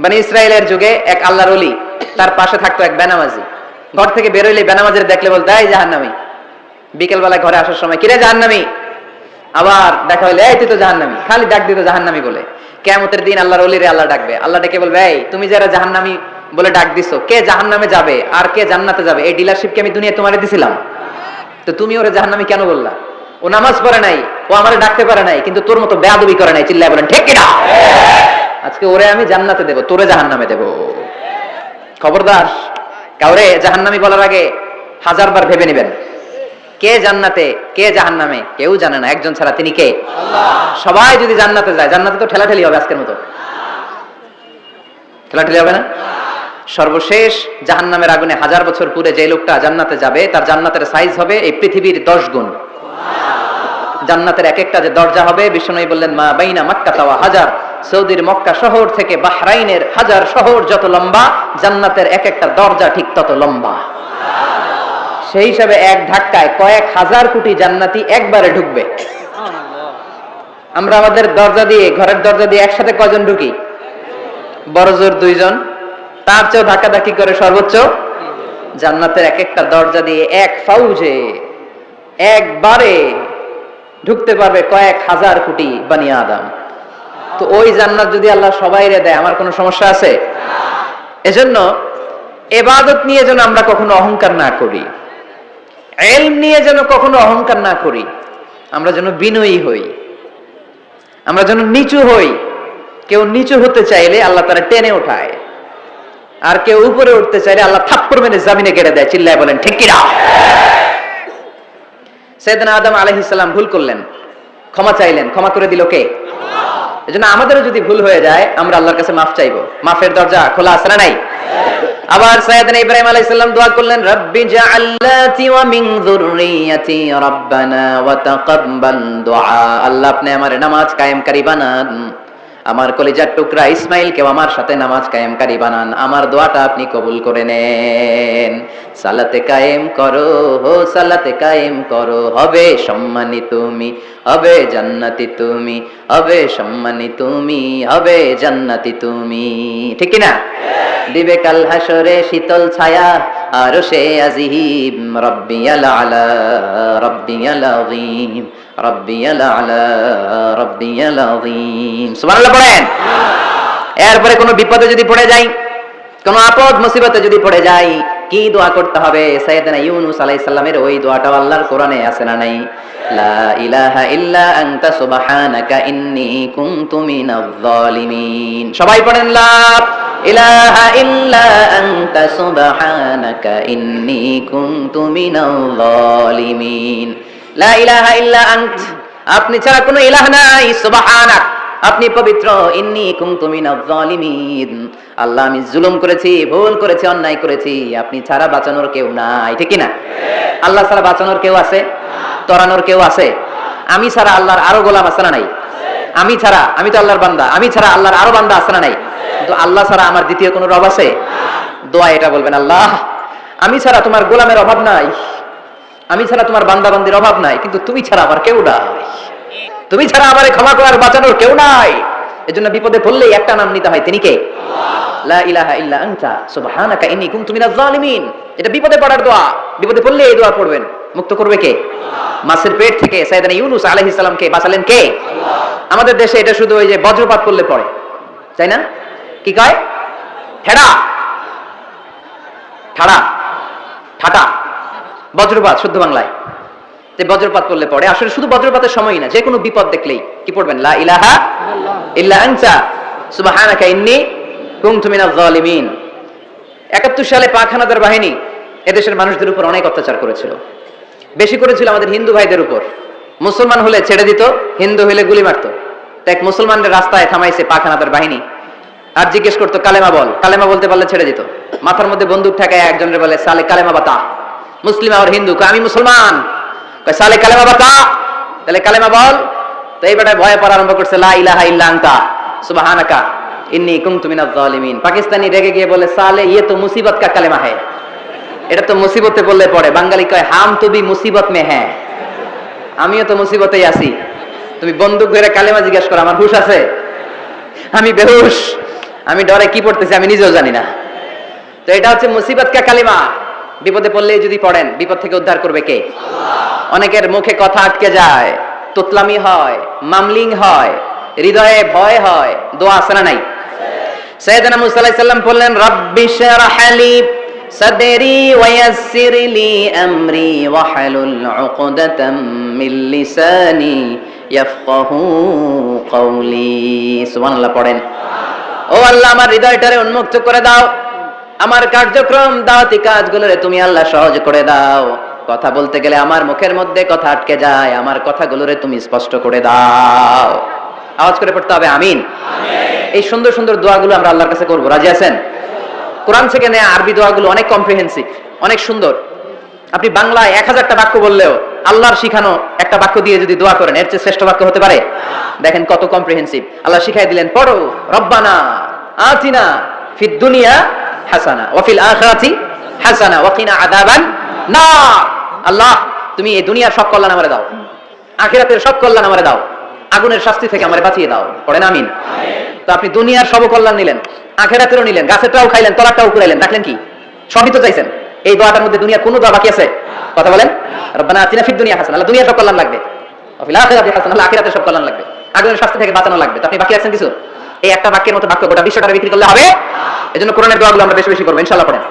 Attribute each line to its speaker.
Speaker 1: মানে ইসরায়েলের যুগে এক আল্লাহর অলি তার পাশে থাকতো এক বেনামাজি। ঘর থেকে বেরোইলে বেনামাজির দেখলে বলতে, এই জাহান্নামি। বিকেলবেলা ঘরে আসার সময়, কিরে জাহান্নামি? আবার দেখা হইলে, এই, তুই তো জাহান্নামি। খালি ডাক দিত জাহান্নামি বলে। কেমতের দিন আল্লাহর অলিরে আল্লাহ ডাকবে। আল্লাহ ডেকে বলবে, এই, তুমি যারা জাহান্নামি বলে ডাক দিছো, কে জাহান্নামে যাবে আর কে জান্নাতে যাবে? এই ডিলারশিপকে আমি দুনিয়া তোমারে দিছিলাম। তো তুমি ওরে জাহান্নামি কেন বললা? ও নামাজ পড়ে নাই, ও আমারে ডাকতে পারে নাই, কিন্তু তোর মতো বেয়াদবি করে নাই। চিল্লায় বলেন, ঠিক কিনা আজকে ওরে আমি জান্নাতে দেব, তোরে জাহান্নামে দেব। খবরদার, কাউরে জাহান্নামি বলার আগে হাজারবার ভেবে নেবেন। কে জান্নাতে, কে জাহান্নামে, কেউ জানে না, একজন ছাড়া তিনি কে? সবাই যদি জান্নাতে যায়, জান্নাতে তো ঠেলাঠেলি হবে আজকের মতো। ঠেলাঠেলি হবে না? সর্বশেষ জাহান্নামের আগুনে হাজার বছর পুরে যে লোকটা জান্নাতে যাবে, তার জান্নাতের সাইজ হবে এই পৃথিবীর দশ গুণ। জান্নাতের এক একটা যে দরজা হবে বিষ্ণু বললেন, মা বাইনা মক্কা তাওয়া হাজার। সৌদির মক্কা শহর থেকে বাহরাইনের হাজার শহর যত লম্বা, জান্নাতের এক একটা দরজা ঠিক তত লম্বা। সেই হিসাবে এক ধাক্কায় কয়েক হাজার কোটি জান্নাতি একবারে ঢুকবে। আমরা আমাদের দরজা দিয়ে, ঘরের দরজা দিয়ে একসাথে কয়জন ঢুকি? বড়জোর দুইজন। তার চেয়েও ধাক্কা ধাক্কি করে সর্বোচ্চ জান্নাতের এক একটা দরজা দিয়ে এক ফাউজে একবারে ঢুকতে পারবে কয়েক হাজার কোটি বানিয়া আদম। তো ওই জান্নাত যদি আল্লাহ সবাইরে দেয়, আমার কোনো সমস্যা আছে? এজন্য এবাদত নিয়ে যেন আমরা কখনো অহংকার না করি। এলম নিয়ে যেন কখনো অহংকার না করি। আমরা যেন বিনয়ী হই। আমরা যেন নিচু হই। কেউ নিচু হতে চাইলে আল্লাহ তারা টেনে ওঠায়। আর কেউ উপরে উঠতে চাইলে আল্লাহ থাপ্পর মেনে জামিনে কেড়ে দেয়। চিল্লায় বলেন, ঠিক কিনা? সেদিন আদম আলহিসাল্লাম ভুল করলেন। ক্ষমা চাইলেন। ক্ষমা করে দিল কে? এজন্য আমাদেরও যদি ভুল হয়ে যায়, আমরা আল্লাহর কাছে মাফ চাইব। মাফের দরজা খোলা আছে না নাই? আবার সাইয়েদনা ইব্রাহিম আলাইহিস সালাম দোয়া করলেন, রব্বি জাআল্লাতি ওয়া মিন যুররিয়াতি রাব্বানা ওয়া তাকাব্বাল দুআ আল্লাহ আপনি আমার নামাজ কায়েমকারী বানান। আমার কলিজার টুকরা ইসমাইলকেও আমার সাথে নামাজ কায়েমকারী বানান। আমার দোয়াটা আপনি কবুল করে নেন। সালাতে কায়েম করো হো, সালাতে কায়েম করো। হবে সম্মানী তুমি, হবে জান্নাতি তুমি, হবে সম্মানী তুমি, হবে জান্নাতি তুমি। ঠিক কি না? দিবে কাল হাসরে শীতল ছায়া, আর সে আজিহিম রব্বিয়াল আলা, রব্বিয়াল আযীম। এরপরে কোনো বিপদে যদি পড়ে যাই, কোন আপদ, মুসিবতে যদি পড়ে যাই, কি দোয়া করতে হবে? সাইয়েদনা ইউনুস আলাইহিস সালামের ওই দোয়াটা আল্লাহর কোরআনে আছে না নাই? লা ইলাহা ইল্লা আনতা, সুবহানাকা ইন্নী কুনতু মিনাজ জালিমিন সবাই পড়েন, লা ইলাহা ইল্লা আনতা, সুবহানাকা ইন্নী কুনতু মিনাজ জালিমিন লা ইলাহা ইল্লা আন্ত। আপনি ছাড়া কোনো ইলাহ নাই, সুবহানাক। আপনি পবিত্র, ইন্নি জালিমিন আল্লাহ, আমি জুলুম করেছি, ভুল করেছি, অন্যায় করেছি। আপনি ছাড়া বাঁচানোর কেউ নাই, ঠিক না? আল্লাহ ছাড়া বাঁচানোর কেউ আছে? তরানোর কেউ আছে? আমি ছাড়া আল্লাহর আরও গোলাম আছে না নাই? আমি ছাড়া, আমি তো আল্লাহর বান্দা। আমি ছাড়া আল্লাহর আরও বান্দা আছে না নাই? কিন্তু আল্লাহ ছাড়া আমার দ্বিতীয় কোনো রব আছে? দোয়া এটা বলবেন, আল্লাহ। আমি ছাড়া তোমার গোলামের অভাব নাই। আমি ছাড়া তোমার বান্দাবান্দির অভাব নাই, কিন্তু তুমি ছাড়া আমার কেউ নাই। তুমি ছাড়া আমারে ক্ষমা করার, বাঁচানোর কেউ নাই। এজন্য বিপদে পড়লেই একটা নাম নিতে হয়, তিনি কে? লা এটা বিপদে পড়ার এই দোয়া মুক্ত করবে কে? মাছের পেট থেকে ইউনুস বাঁচালেন কে? আমাদের দেশে এটা শুধু ওই যে বজ্রপাত করলে পড়ে। তাই না? কি কয়? ঠেড়া। ঠাড়া। ঠাটা। বজ্রপাত, শুদ্ধ বাংলায়। যে বজ্রপাত করলে পড়ে আসলে শুধু বজ্রপাতের সময় না যে কোনো বিপদ দেখলেই। কি পড়বেন? লা ইলাহা ইল্লা আনতা। সুবহানাকা ইন্নী কুনতু মিনাজ জালিমিন 71 সালে পাক হানাদার বাহিনী এদেশের মানুষদের উপর অনেক অত্যাচার করেছিল। বেশি করেছিল আমাদের হিন্দু ভাইদের উপর। মুসলমান হলে ছেড়ে দিত, হিন্দু হলে গুলি মারতো। এক মুসলমানদের রাস্তায় থামাইছে পাক হানাদার বাহিনী। আর জিজ্ঞেস করতো, কালেমা বল? কালেমা বলতে পারলে ছেড়ে দিত। মাথার মধ্যে বন্দুক ঠেকায় একজনের বলে, সালে কালেমা বাতা। মুসলিম আর হিন্দু আমি মুসলমান। সালে কালেমা বাতা? তাহলে কালেমা বল। তো এই বেটায় ভয় পড়া আরম্ভ করছে, লা ইলাহা ইল্লা আনতা, সুবহানাকা, ইন্নী কুনতু মিনাজ জালিমিন। পাকিস্তানি রেগে গিয়ে বলে, সালে ইয়ে তো মুসিবত কা কালেমা है এটা তো মুসিবতে বললে পড়ে। বাঙালি কয়, হাম তো বি মুসিবত মে হ্যাঁ আমিও তো মুসিবতেই আছি। তুমি বন্দুক ধরে কালেমা জিজ্ঞেস করো, আমার হুশ আছে? আমি বেহুশ। আমি ডরে কি পড়তেছি আমি নিজেও জানি না। তো এটা হচ্ছে মুসিবত কা কালিমা। বিপদে পড়লে যদি পড়েন, বিপদ থেকে উদ্ধার করবে কে? অনেকের মুখে কথা আটকে যায়, তোতলামি হয়, মামলিং হয়, হৃদয়ে ভয় হয়, দোয়া আসে না নাই? সৈয়দনা মুসা আলাইহিস সালাম বললেন, রাব্বি শরহ লি সাদরি ওয়ায়াসসির লি আমরি ওয়াহলুল উকদাতাম মিন লিসানি ইয়াফকাহু কওলি। সুবহানাল্লাহ, পড়েন। ও আল্লাহ, আমার হৃদয়টারে উন্মুক্ত করে দাও। আমার কার্যক্রম দাওয়াতি কাজগুলোরে তুমি আল্লাহ সহজ করে দাও। কথা বলতে গেলে আমার মুখের মধ্যে কথা আটকে যায় আমার কথাগুলোরে তুমি স্পষ্ট করে দাও। আওয়াজ করে পড়তে হবে আমিন। এই সুন্দর সুন্দর দোয়াগুলো আমরা আল্লাহর কাছে করব রাজি আছেন? কোরআন থেকে নেয়া আরবি দোয়াগুলো অনেক কম্প্রিহেন্সিভ অনেক সুন্দর। আপনি বাংলায় এক হাজারটা বাক্য বললেও আল্লাহর শিখানো একটা বাক্য দিয়ে যদি দোয়া করেন এর চেয়ে শ্রেষ্ঠ বাক্য হতে পারে? দেখেন কত কম্প্রিহেন্সিভ আল্লাহ শিখাই দিলেন পড়ো রব্বানা আতিনা ফিদ দুনিয়া হাসানা হাসানা ওয়াকিনা আল্লাহ, তুমি এই দুনিয়ার সব কল্যাণ আমারে দাও। আখিরাতের সব কল্যাণ আমারে দাও। আগুনের শাস্তি থেকে আমারে বাঁচিয়ে দাও। পড়েন আমিন। তো আপনি দুনিয়ার সব কল্যাণ নিলেন, আখেরাতেরও নিলেন, গাছেরটাও খাইলেন, তলারটাও কুড়াইলেন দেখলেন কি? সবই তো চাইছেন। এই দোয়াটার মধ্যে দুনিয়ার কোনো দোয়া বাকি আছে? কথা বলেন। রব্বানা আতিনা ফিদ দুনিয়া দুনিয়ার সব কল্যাণ লাগবে। অফিল আখিরাতের সব কল্যাণ লাগবে। আগুনের শাস্তি থেকে বাঁচানো লাগবে। তো আপনি বাকি আছেন কিছু? এই একটা বাক্যের মতো বাক্য গোটা বিশ্বটা বিক্রি করলে হবে? এজন্য কোরআনের দোয়াগুলো আমরা বেশি বেশি করব ইনশাল্লাহ পড়েন।